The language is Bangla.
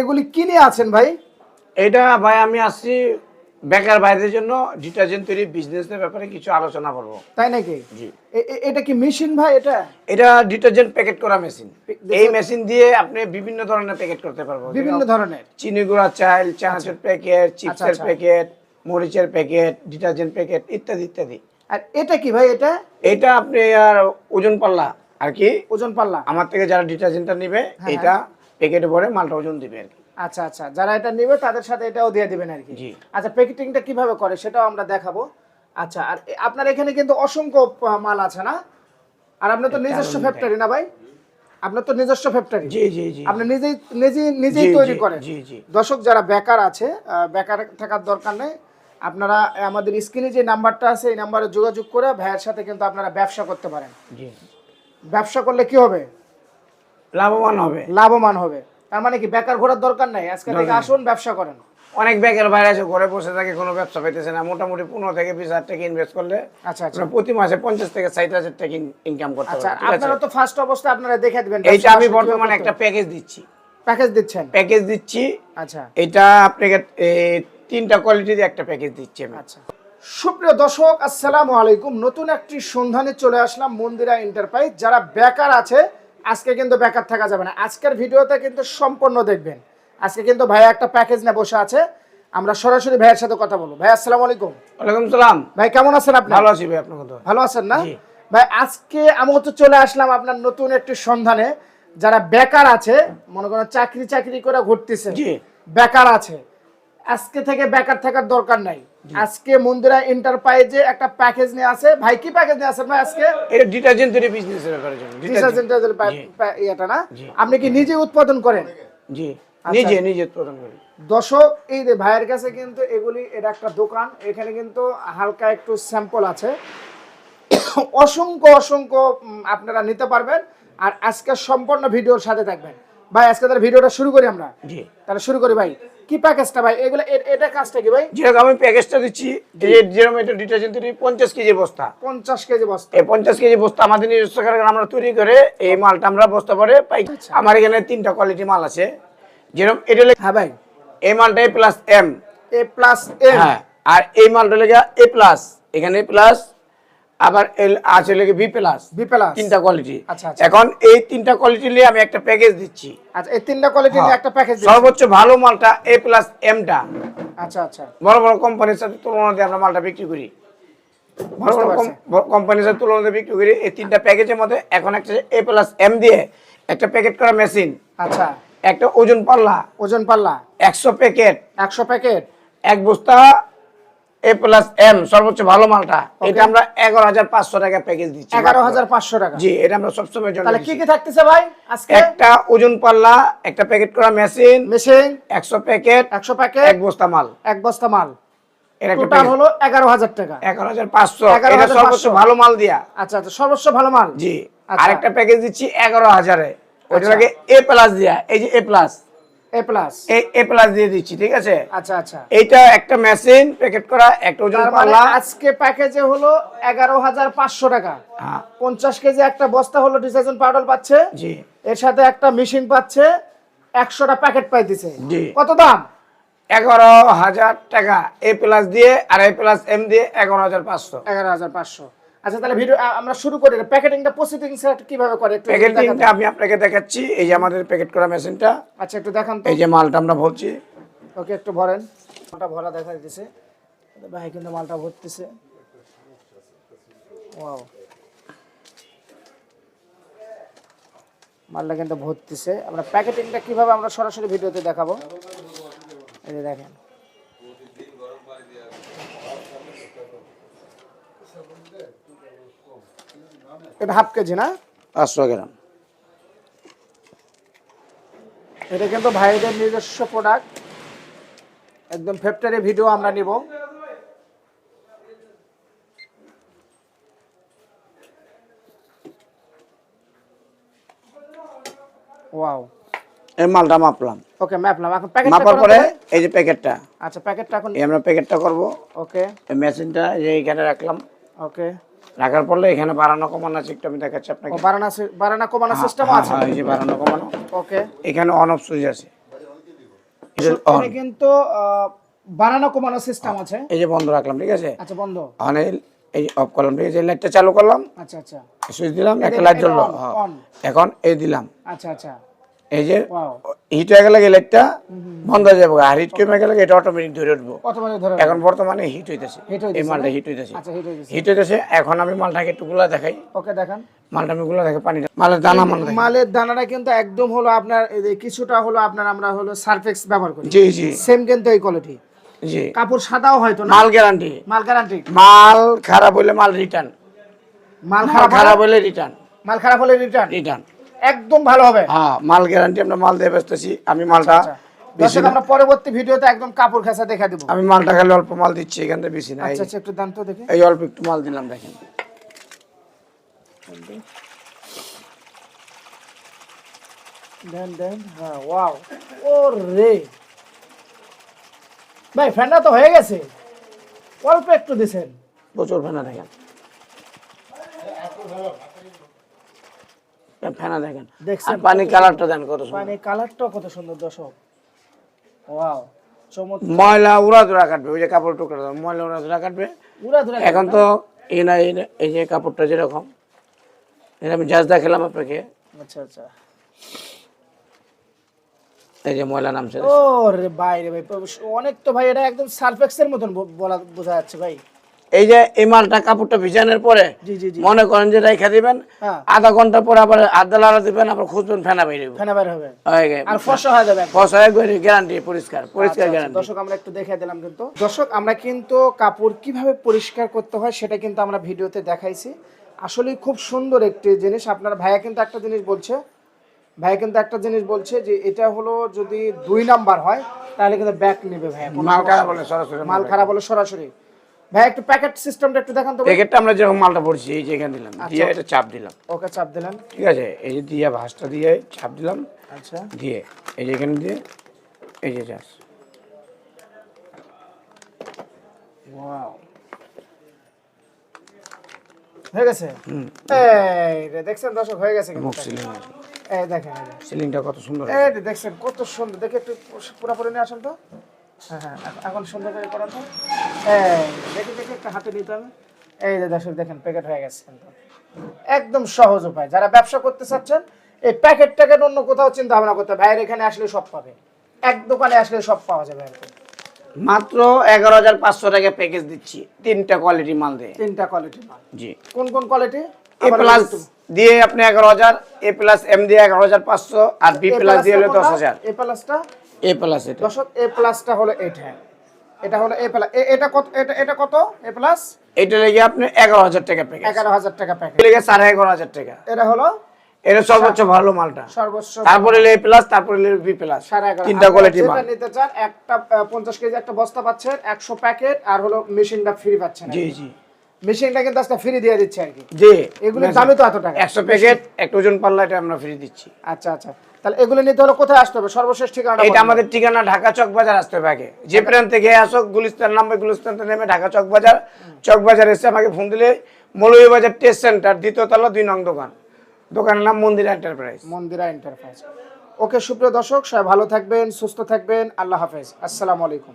এগুলি কিনে আছেন ভাই? এটা ভাই আমি আসছি বেকার ভাইদের জন্য ডিটারজেন্ট তৈরি বিজনেসের ব্যাপারে কিছু আলোচনা করব। তাই নাকি? জি। এটা কি মেশিন ভাই এটা? এটা ডিটারজেন্ট প্যাকেট করা মেশিন এই মেশিন দিয়ে আপনি বিভিন্ন ধরনের প্যাকেট করতে পারব বিভিন্ন ধরনের? চিনি গুঁড়া চাল চানাচুর প্যাকেট চিপসের। প্যাকেট মরিচের প্যাকেট ডিটারজেন্ট প্যাকেট ইত্যাদি ইত্যাদি। আর এটা কি ভাই এটা? এটা আপনি আর ওজন পাল্লা আর কি। ওজন পাল্লা। আমার থেকে যারা ডিটারজেন্টটা নেবে হ্যাঁ, এটা প্যাকেটে ভরে মালটা ওজন দিবে আর কি। আচ্ছা আচ্ছা। যারা এটা নেবে তাদের সাথে এটাও দিয়ে দিবেন আর কি। জি। আচ্ছা প্যাকেটিংটা কীভাবে করে সেটাও আমরা দেখাবো। আচ্ছা আর আপনার এখানে কিন্তু অসংখ্য মাল আছে না? আর আপনার তো নিজস্ব ফ্যাক্টরি না ভাই? আপনার তো নিজস্ব ফ্যাক্টরি জি জি জি। আপনি নিজেই নিজেই নিজেই তৈরি করেন। জি, জি। দর্শক যারা বেকার আছে বেকার থাকার দরকার নেই আপনারা আমাদের স্ক্রিনে যে নাম্বারটা আছে এই নাম্বারে যোগাযোগ করে ভাইয়ের সাথে কিন্তু আপনারা ব্যবসা করতে পারেন। জি। ব্যবসা করলে কি হবে? লাভবান হবে। লাভবান হবে। তার মানে কি বেকার ঘোরার দরকার নাই? আজকে থেকে আসুন ব্যবসা করেন। অনেক বেকার বাইরে আছে ঘরে বসে থাকে কোনো ব্যবসা পেতেছে না। মোটামুটি পনেরো থেকে বিশ হাজার টাকা ইনভেস্ট করলে আচ্ছা আচ্ছা। প্রতি মাসে পঞ্চাশ থেকে ষাট হাজার টাকা ইনকাম করতে আচ্ছা আপনারা তো ফার্স্ট অবস্থায় আপনারা দেখে দিবেন এইটা আমি বর্তমানে একটা প্যাকেজ দিচ্ছি। প্যাকেজ দিচ্ছেন? প্যাকেজ দিচ্ছি। আচ্ছা। এটা আপনাকে তিনটা কোয়ালিটির একটা প্যাকেজ দিচ্ছি আমি। আচ্ছা। সুপ্রিয় দর্শক আসসালামু আলাইকুম। নতুন একটি সন্ধানে চলে আসলাম মন্দিরা এন্টারপ্রাইজ যারা বেকার আছে আজকে কিন্তু বেকার থাকা যাবে না। আজকের ভিডিওতে কিন্তু সম্পূর্ণ দেখবেন। আজকে কিন্তু ভাইয়া একটা প্যাকেজ নিয়ে বসে আছে। আমরা সরাসরি ভাইয়ের সাথে কথা বলব। ভাই আসসালামু আলাইকুম। ওয়ালাইকুম সালাম। ভাই কেমন আছেন আপনি? ভালো আছি ভাই আপনার কথা ভালো আছেন না? ভাই আজকে আমি তো চলে আসলাম আপনার নতুন একটি সন্ধানে। যারা বেকার আছে মনে করেন চাকরি চাকরি করে ঘুরতেছে জি। বেকার আছে। আজকে থেকে বেকার থাকার দরকার নাই। আজকে মন্দিরা এন্টারপ্রাইজে একটা প্যাকেজ নিয়ে আছে। ভাই কি প্যাকেজ নিয়ে আছেন ভাই আজকে? এটা ডিটারজেন্ট তৈরি বিজনেসের ব্যাপারে জি। ইয়েটা না? আপনি কি নিজে উৎপাদন করেন? জি। আচ্ছা। নিজে নিজে উৎপাদন করি। দর্শক এই যে ভাইয়ের কাছে কিন্তু এগুলি এটা একটা দোকান। এখানে কিন্তু হালকা একটু স্যাম্পল আছে। অসংখ্য অসংখ্য আপনারা নিতে পারবেন। আর আজকে সম্পূর্ণ ভিডিওর সাথে থাকবেন। ভাই আজকে তাহলে ভিডিওটা শুরু করি আমরা। জি। তাহলে শুরু করি ভাই। কি প্যাকেজটা ভাই? এগুলো এটা কাজটা কি ভাই? যেরকম আমি প্যাকেজটা দিচ্ছি। যে যেরকম এটা ডিটারজেন্ট তৈরি পঞ্চাশ কেজি বস্তা। পঞ্চাশ কেজি বস্তা। এই পঞ্চাশ কেজি বস্তা আমাদের নিজস্ব কারখানা আমরা তৈরি করে এই মালটা আমরা বস্তা পরে পাই। আচ্ছা। আমার এখানে তিনটা কোয়ালিটি মাল আছে। যেরকম এটা হ্যাঁ ভাই। এই মালটা A plus M A plus M হ্যাঁ আর এই মালটা লেগে এ প্লাস এখানে প্লাস আবার এল আছে লেগে বি প্লাস বি প্লাস তিনটা কোয়ালিটি আচ্ছা, আচ্ছা। এখন এই তিনটা কোয়ালিটি নিয়ে আমি একটা প্যাকেজ দিচ্ছি। আচ্ছা এই তিনটা কোয়ালিটি নিয়ে একটা প্যাকেজ সর্বোচ্চ ভালো মালটা এ প্লাস এমটা আচ্ছা আচ্ছা। বড় বড় কোম্পানির সাথে তুলনা দিয়ে আমরা মালটা বিক্রি করি। বড় বড় কোম্পানির সাথে তুলনা দিয়ে বিক্রি করি। এই তিনটা প্যাকেজের মধ্যে এখন একটা এ প্লাস এম দিয়ে একটা প্যাকেট করা মেশিন আচ্ছা। একটা ওজন পাল্লা। ওজন পাল্লা। একশো প্যাকেট একশো প্যাকেট এক বস্তা এ প্লাস এম সর্বোচ্চ ভালো মালটা। এটা আমরা এগারো হাজার পাঁচশো টাকা প্যাকেজ দিচ্ছি এগারো হাজার পাঁচশো টাকা। জি এটা আমরা সবসময় তাহলে কি কি থাকতেছে ভাই আজকে? একটা ওজন পাল্লা একটা প্যাকেট করা মেশিন মেশিন একশো প্যাকেট একশো প্যাকেট এক বস্তা মাল। এক বস্তা মাল। এর একটা টোটাল হলো এগারো হাজার টাকা। এগারো হাজার পাঁচশো। এটা সর্বোচ্চ ভালো মাল দিয়া। আচ্ছা আচ্ছা সর্বোচ্চ ভালো মাল। জি আচ্ছা। আরেকটা প্যাকেজ দিচ্ছি এগারো হাজারে। ওইটা আচ্ছা। এ প্লাস দিয়া। এই যে A plus A plus A plus দিয়ে দিচ্ছি ঠিক আছে? আচ্ছা আচ্ছা। এইটা একটা মেশিন প্যাকেট করা একটা ওজন মানে পাল্লা আজকে প্যাকেজে হলো এগারো হাজার পাঁচশো টাকা। হ্যাঁ, পঞ্চাশ কেজি একটা বস্তা হলো ডিটারজেন্ট পাউডার পাচ্ছে। জি। এর সাথে একটা মেশিন পাচ্ছে একশোটা প্যাকেট পাইতেছে জি। কত দাম? এগারো হাজার টাকা। এ প্লাস দিয়ে আর এ প্লাস এম দিয়ে এগারো হাজার পাঁচশো। এগারো হাজার পাঁচশো। আচ্ছা তাহলে ভিডিও আমরা শুরু করি। প্যাকেটিংটা প্রসিডিং সেট কীভাবে করে? একটু প্যাকেটিংটা আমি আপনাকে দেখাচ্ছি। এই যে আমাদের প্যাকেট করা মেশিনটা। আচ্ছা একটু দেখান তো। এই যে মালটা আমরা ভরছি। ওকে একটু ভরেন। মালটা ভরা দেখা দিতেছে। ভাই কিন্তু মালটা ভরতেছে। ওয়াও। মালটা কিন্তু ভরতেছে। আমরা প্যাকেটিংটা কীভাবে আমরা সরাসরি ভিডিওতে দেখাবো? এই যে দেখেন। এটা হাফ কেজি না? পাঁচশো গ্রাম। এটা কিন্তু ভাইদের নিজস্ব প্রোডাক্ট একদম ফ্যাক্টরি ভিডিও আমরা নিব। ওয়াও এই মালটা মাপলাম। ওকে ম্যাপলাম এখন প্যাকেট মাপার পরে এই যে প্যাকেটটা আচ্ছা প্যাকেটটা এখন আমরা প্যাকেটটা করব। ওকে এই মেশিনটা এই এখানে রাখলাম। ওকে রাখার পরে এখানে বাড়ানো কমানো আমি দেখাচ্ছি আপনাকে। বারানা সি- বারানা কমানো সিস্টেম হ্যাঁ, আছে? হ্যাঁ, এই যে বাড়ানো কমানো। ওকে এখানে অন অফ সুইচ আছে। এটা এখানে কিন্তু বানানো কমানো সিস্টেম আছে। এই যে বন্ধ রাখলাম ঠিক আছে? আচ্ছা বন্ধ। মানে এই অফ করলাম ঠিক আছে? লাইটটা চালু করলাম। আচ্ছা আচ্ছা। সুইচ দিলাম একটা লাইট জ্বললো। হ্যাঁ। এখন এই দিলাম। আচ্ছা আচ্ছা। এই যে হিট হয়ে গেলে লাইটটা বন্ধ হয়ে যাবে। আর হিট কমে গেলে এটা অটোমেটিক ধরে উঠবো। এখন বর্তমানে হিট হইতেছে। এই হইতেছে মালটা হিট হইতেছে। আচ্ছা হিট গেছে হিট হইতেছে। এখন আমি মালটাকে একটু গুলা দেখাই। ওকে দেখান। মালটা আমি গুলা পানিটা। মালের দানা মাল মালের দানাটা কিন্তু একদম হলো আপনার এই কিছুটা হলো আপনার আমরা হলো সারফেক্স ব্যবহার করি। জি জি। সেম কিন্তু এই কোয়ালিটি জি। কাপড় সাদাও হয়তো না? মাল গ্যারান্টি মাল গ্যারান্টি মাল খারাপ হইলে মাল রিটার্ন মাল খারাপ হলে? রিটার্ন মাল খারাপ হলে রিটার্ন রিটার্ন একদম ভালো হবে। হ্যাঁ মাল গ্যারান্টি আমরা মাল দিয়ে বেচতেছি আমি মালটা আচ্ছা। বেশি দর্শক আমরা পরবর্তী ভিডিওতে একদম কাপড় খাসা দেখা দেবো। আমি মালটা খালি অল্প মাল দিচ্ছি এখান থেকে বেশি না। আচ্ছা আচ্ছা একটু দাম তো দেখে। এই অল্প একটু মাল দিলাম দেখেন। দেন দেন হ্যাঁ ওয়াও। ও রে ভাই ফ্যানটা তো হয়ে গেছে। অল্প একটু দিছেন। প্রচুর ফেনা দেখেন। ফেনা দেখেন। দেখছেন? পানি কালারটা দেন কত সুন্দর। মানে কালারটাও কত সুন্দর দর্শক। ওয়াও ময়লা উড়া ধরা কাটবে ওই যে কাপড় টুকরা ময়লা উড়া ধরা কাটবে এখন তো এই না এই যে কাপড়টা যেরকম। এটা আমি জাজ দেখালাম আপনাকে। আচ্ছা আচ্ছা। এই যে ময়লা নামছে। ও রে ভাই রে ভাই অনেক তো ভাই এটা একদম সারফেক্সের মতন বলা বোঝা যাচ্ছে ভাই। এই যে এই মালটা কাপড়টা ভিজানোর পরে জি জি জি। মনে করেন যে রেখে দিবেন হ্যাঁ। আধা ঘণ্টা পরে আবার আধা লাড়া দিবেন আবার খুঁজবেন ফেনা বেরিয়ে ফেনা বের হবে। আর ফসা হয়ে যাবে ফসা গ্যারান্টি পরিষ্কার পরিষ্কার আচ্ছা, আচ্ছা, গ্যারান্টি দর্শক আমরা একটু দেখে দিলাম কিন্তু। দর্শক আমরা কিন্তু কাপড় কীভাবে পরিষ্কার করতে হয় সেটা কিন্তু আমরা ভিডিওতে দেখাইছি। আসলে খুব সুন্দর একটি জিনিস। আপনার ভাইয়া কিন্তু একটা জিনিস বলছে ভাইয়া কিন্তু একটা জিনিস বলছে যে এটা হলো যদি দুই নাম্বার হয় তাহলে কিন্তু ব্যাক নেবে ভাইয়া মাল খারাপ। হলে সরাসরি মাল খারাপ হলে সরাসরি। ভাই একটু প্যাকেট সিস্টেমটা একটু দেখান তো প্যাকেটটা আমরা যেরকম মালটা পড়ছি এই যে এখানে দিলাম। আচ্ছা। দিয়ে এটা চাপ দিলাম। ওকে চাপ দিলেন ঠিক আছে? এই যে দিয়ে ভাঁজটা দিয়ে চাপ দিলাম। আচ্ছা। দিয়ে এই যে এখানে দিয়ে এই যে চাষ ওয়াও। হয়ে গেছে? হুম। এই রে দেখছেন দর্শক হয়ে গেছে কিন্তু। সিলিং এই দেখেন। সিলিংটা কত সুন্দর এই দেখছেন কত সুন্দর। দেখে একটু পুরোপুরি নিয়ে আসেন তো। হ্যাঁ হ্যাঁ এখন- সুন্দর করে করান তো। এই দেখে দেখে একটা হাতে নিতে হবে। এই যে দর্শক দেখেন প্যাকেট হয়ে গেছে কিন্তু। একদম সহজ উপায়। যারা ব্যবসা করতে চাচ্ছেন এই প্যাকেট ট্যাকেট অন্য কোথাও চিন্তা ভাবনা করতে হবে। ভাইয়ের এখানে আসলে সব পাবে। এক দোকানে আসলে সব পাওয়া যাবে মাত্র এগারো হাজার পাঁচশো টাকা প্যাকেজ দিচ্ছি। তিনটা কোয়ালিটি মাল দিয়ে। তিনটা কোয়ালিটি মাল। জি। কোন কোন কোয়ালিটি এ প্লাস দিয়ে আপনি এগারো হাজার এ প্লাস এম দিয়ে এগারো হাজার পাঁচশো আর বি প্লাস দিয়ে হলে দশ হাজার। এ প্লাসটা এ প্লাস এটা। দর্শক এ প্লাসটা হলো এটা এটা হলো এ প্লাস এটা কত এটা এটা কত? এ প্লাস এটা লেগে আপনি এগারো হাজার টাকা এগারো হাজার টাকা প্যাকেট লেগে সাড়ে এগারো হাজার টাকা। এটা হলো? এটা সর্বোচ্চ ভালো মালটা। সর্বোচ্চ তারপরে এ প্লাস তারপরে বি প্লাস তিনটা কোয়ালিটি মাল। নিতে চান একটা পঞ্চাশ কেজি একটা বস্তা পাচ্ছেন একশো প্যাকেট আর হলো মেশিনটা ফ্রি পাচ্ছেন জি জি। মেশিনটা কিন্তু আজকে ফ্রি দিয়ে দিচ্ছে আর কি। জি। এগুলোর দামই তো এত টাকা। একশো প্যাকেট একটা ওজন পাল্লা এটা আমরা ফ্রি দিচ্ছি। আচ্ছা আচ্ছা। তাহলে এগুলো নিতে হলে কোথায় আসতে হবে? সর্বশেষ ঠিকানা এটা আমাদের ঠিকানা ঢাকা চক বাজার আসতে হবে আগে। যে প্রান্ত থেকে আসো গুলিস্তান নামবে গুলিস্তান নেমে ঢাকা চক বাজার চক বাজার এসে আমাকে ফোন দিলে মৌলভীবাজার টেস্ট সেন্টার দ্বিতীয় তলা দুই নং দোকান। দোকানের নাম মন্দির এন্টারপ্রাইজ মন্দিরা এন্টারপ্রাইজ ওকে সুপ্রিয় দর্শক সবাই ভালো থাকবেন সুস্থ থাকবেন। আল্লাহ হাফেজ। আসসালামু আলাইকুম।